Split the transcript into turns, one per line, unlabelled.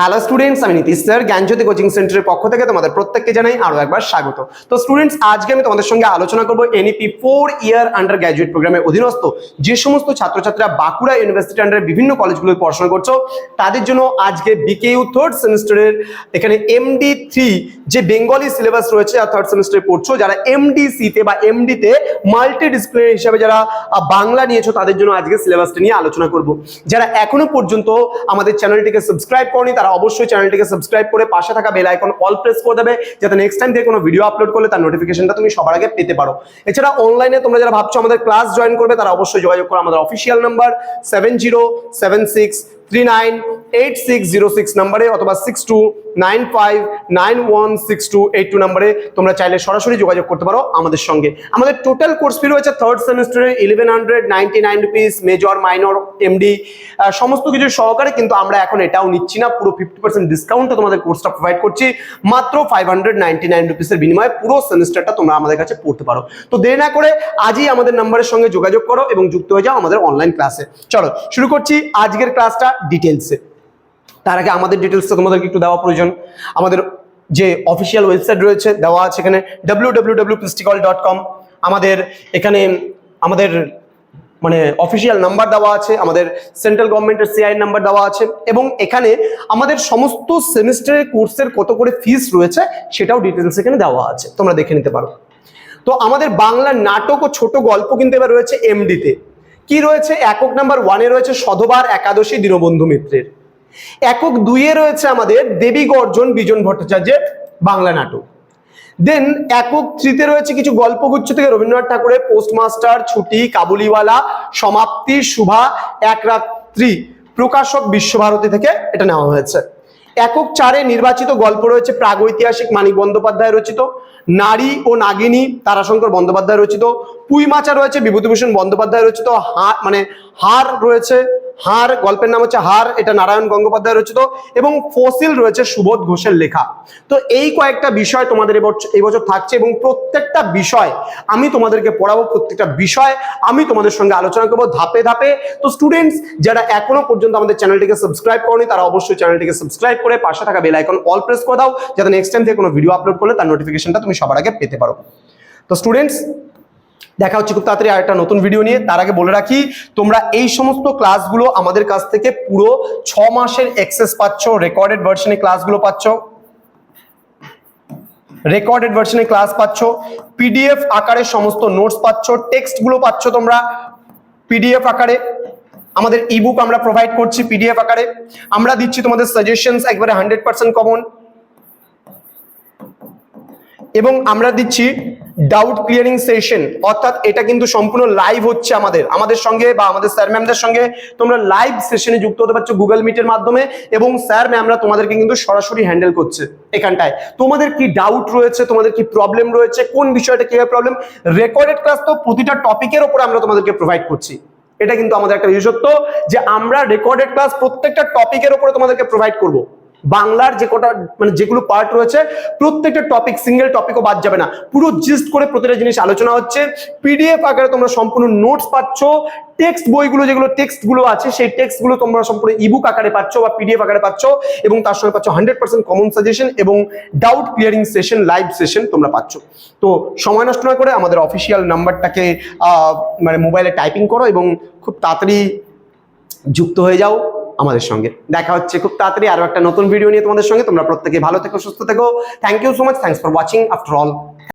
Hello students আমি Nitish sir জ্ঞানজ্যোতি coaching সেন্টারের পক্ষ থেকে তোমাদের প্রত্যেককে জানাই আরও একবার স্বাগত। তো স্টুডেন্টস আজকে আমি তোমাদের সঙ্গে আলোচনা করব NEP four year undergraduate প্রোগ্রামের অধীনস্থ যে সমস্ত ছাত্রছাত্রীরা বাঁকুড়া ইউনিভার্সিটি আন্ডারে বিভিন্ন কলেজগুলোয় পড়াশোনা করছ, তাদের জন্য আজকে বিকেইউ থার্ড সেমিস্টারের এখানে এমডি থ্রি যে বেঙ্গলি সিলেবাস রয়েছে, আর থার্ড সেমিস্টারে পড়ছো, যারা এমডিসিতে বা এমডিতে মাল্টি ডিসিপ্লিনারি হিসাবে যারা বাংলা নিয়েছো, তাদের জন্য আজকে সিলেবাসটা নিয়ে আলোচনা করব। যারা এখনও পর্যন্ত আমাদের চ্যানেলটিকে সাবস্ক্রাইব করনি, তারা অবশ্যই চ্যানেলটিকে সাবস্ক্রাইব করে পাশে থাকা বেল আইকন অল প্রেস করে দেবে, যাতে নেক্সট টাইম থেকে কোনো ভিডিও আপলোড করলে তার নোটিফিকেশনটা তুমি সবার আগে পেতে পারো। এছাড়া অনলাইনে তোমরা যারা ভাবছ আমাদের ক্লাস জয়েন করবে, তারা অবশ্যই যোগাযোগ করো, আমাদের official number seven zero seven six three nine eight six zero six নাম্বারে অথবা six two nine five nine one six two eight two নাম্বারে তোমরা চাইলে সরাসরি যোগাযোগ করতে পারো আমাদের সঙ্গে। আমাদের টোটাল কোর্স ফি রয়েছে থার্ড সেমিস্টারে eleven hundred ninety nine rupees major minor MD সমস্ত কিছু সহকারে কিন্তু আমরা এখন এটাও নিচ্ছি না। পুরো ফিফটি পার্সেন্ট ডিসকাউন্টে তোমাদের কোর্সটা প্রোভাইড করছি। মাত্র ফাইভ হান্ড্রেড নাইনটি নাইন রুপিসের বিনিময়ে পুরো সেমিস্টারটা তোমরা আমাদের কাছে পড়তে পারো। তো দেরি না করে আজই আমাদের নাম্বারের সঙ্গে যোগাযোগ করো এবং যুক্ত হয়ে যাও আমাদের অনলাইন ক্লাসে চলো, শুরু করছি আজকের ক্লাসটা ডিটেলসে তার আগে আমাদের ডিটেলসটা তোমাদেরকে একটু দেওয়া প্রয়োজন। আমাদের যে অফিসিয়াল ওয়েবসাইট রয়েছে, দেওয়া আছে এখানে ডাব্লিউ ডট কম আমাদের এখানে আমাদের মানে অফিসিয়াল নাম্বার দেওয়া আছে, আমাদের সেন্ট্রাল গভর্নমেন্টের সিআই নাম্বার দেওয়া আছে এবং এখানে আমাদের সমস্ত সেমিস্টারের কোর্সের কত করে ফিস রয়েছে সেটাও ডিটেলস এখানে দেওয়া আছে। তোমরা দেখে নিতে পারো। তো আমাদের বাংলা নাটক ও ছোট গল্প কিন্তু এবার রয়েছে এমডিতে কি রয়েছে? একক নাম্বার ওয়ানে রয়েছে সধবার একাদশী দীনবন্ধু মিত্রের। একক দুইয়ে রয়েছে আমাদের দেবী গর্জন, বিজন ভট্টাচার্যের বাংলা নাটক। দেন একক থ্রিতে রয়েছে কিছু গল্পগুচ্ছ থেকে রবীন্দ্রনাথ ঠাকুরের পোস্টমাস্টার, ছুটি, কাবুলিওয়ালা, সমাপ্তি, শুভা, এক রাত্রি, প্রকাশক বিশ্বভারতী থেকে এটা নেওয়া হয়েছে। একক চারে নির্বাচিত গল্প রয়েছে প্রাগৈতিহাসিক মানিক বন্দ্যোপাধ্যায় রচিত, নারী ও নাগিনী তারাশঙ্কর বন্দ্যোপাধ্যায় রচিত পুইমাচা রয়েছে বিভূতিভূষণ বন্দ্যোপাধ্যায় রচিত হার মানে হার রয়েছে হার, গল্পের নাম হচ্ছে হার, এটা নারায়ণ গঙ্গোপাধ্যায় রচিত, এবং ফসিল রয়েছে সুবোধ ঘোষের লেখা। তো এই কয়েকটা বিষয় তোমাদের এবছ- এবছর থাকছে, এবং প্রত্যেকটা বিষয় আমি তোমাদেরকে পড়াবো, প্রত্যেকটা বিষয় আমি তোমাদের সঙ্গে আলোচনা করব ধাপে ধাপে। তো স্টুডেন্টস যারা এখনও পর্যন্ত আমাদের চ্যানেলটিকে সাবস্ক্রাইব করনি, তারা অবশ্যই চ্যানেলটিকে সাবস্ক্রাইব করে পাশে থাকা বেল আইকন অল প্রেস করে দাও, যাতে নেক্সট টাইম থেকে কোনো ভিডিও আপলোড করলে তার নোটিফিকেশনটা তুমি সবার আগে পেতে পারো। তো স্টুডেন্টস দেখা হচ্ছে খুব তাড়াতাড়ি আর একটা নতুন ভিডিও নিয়ে। তার আগে বলে রাখি, তোমরা এই সমস্ত ক্লাসগুলো আমাদের কাছ থেকে পুরো ছ মাসের এক্সেস পাচ্ছ রেকর্ডেড ভার্সনে ক্লাসগুলো পাচ্ছ। রেকর্ডেড ভার্সনে ক্লাস পাচ্ছ পিডিএফ আকারে সমস্ত নোটস পাচ্ছ টেক্সটগুলো পাচ্ছ তোমরা পিডিএফ আকারে। আমাদের ইবুক আমরা প্রোভাইড করছি পিডিএফ আকারে। আমরা দিচ্ছি তোমাদের সাজেশনস একবারে হান্ড্রেড পার্সেন্ট কমন এবং আমরা দিচ্ছি ডাউট ক্লিয়ারিং সেশন অর্থাৎ এটা কিন্তু সম্পূর্ণ লাইভ হচ্ছে আমাদের আমাদের সঙ্গে বা আমাদের স্যার ম্যামদের সঙ্গে। তোমরা লাইভ সেশনে যুক্ত হতে পারছ গুগল মিটের মাধ্যমে এবং স্যার ম্যামরা তোমাদেরকে কিন্তু সরাসরি হ্যান্ডেল করছে এখানটায়। তোমাদের কি ডাউট রয়েছে? তোমাদের কি প্রবলেম রয়েছে? কোন বিষয়টা কীভাবে প্রবলেম রেকর্ডেড ক্লাস তো প্রতিটা টপিকের ওপর আমরা তোমাদেরকে প্রোভাইড করছি। এটা কিন্তু আমাদের একটা বিশেষত্ব যে আমরা রেকর্ডেড ক্লাস প্রত্যেকটা টপিকের উপরে তোমাদেরকে প্রোভাইড করব। বাংলার যে কটা মানে যেগুলো পার্ট রয়েছে, প্রত্যেকটা টপিক সিঙ্গেল টপিকও বাদ যাবে না। পুরো জিস্ট করে প্রতিটা জিনিস আলোচনা হচ্ছে। পিডিএফ আকারে তোমরা সম্পূর্ণ নোটস পাচ্ছ। টেক্সট বইগুলো যেগুলো টেক্সটগুলো আছে, সেই টেক্সটগুলো তোমরা সম্পূর্ণ ইবুক আকারে পাচ্ছ বা পিডিএফ আকারে পাচ্ছ এবং তার সঙ্গে পাচ্ছ হান্ড্রেড পার্সেন্ট কমন সাজেশন এবং doubt clearing session live session তোমরা পাচ্ছ। তো সময় নষ্ট না করে আমাদের অফিসিয়াল নাম্বারটাকে মানে মোবাইলে টাইপিং করো এবং খুব তাড়াতাড়ি যুক্ত হয়ে যাও। আমাদের সঙ্গে। দেখা হচ্ছে খুব তাড়াতাড়ি আরও একটা নতুন ভিডিও নিয়ে তোমাদের সঙ্গে। তোমরা প্রত্যেকে ভালো থেকো, সুস্থ থেকো। Thank you so much thanks for watching after all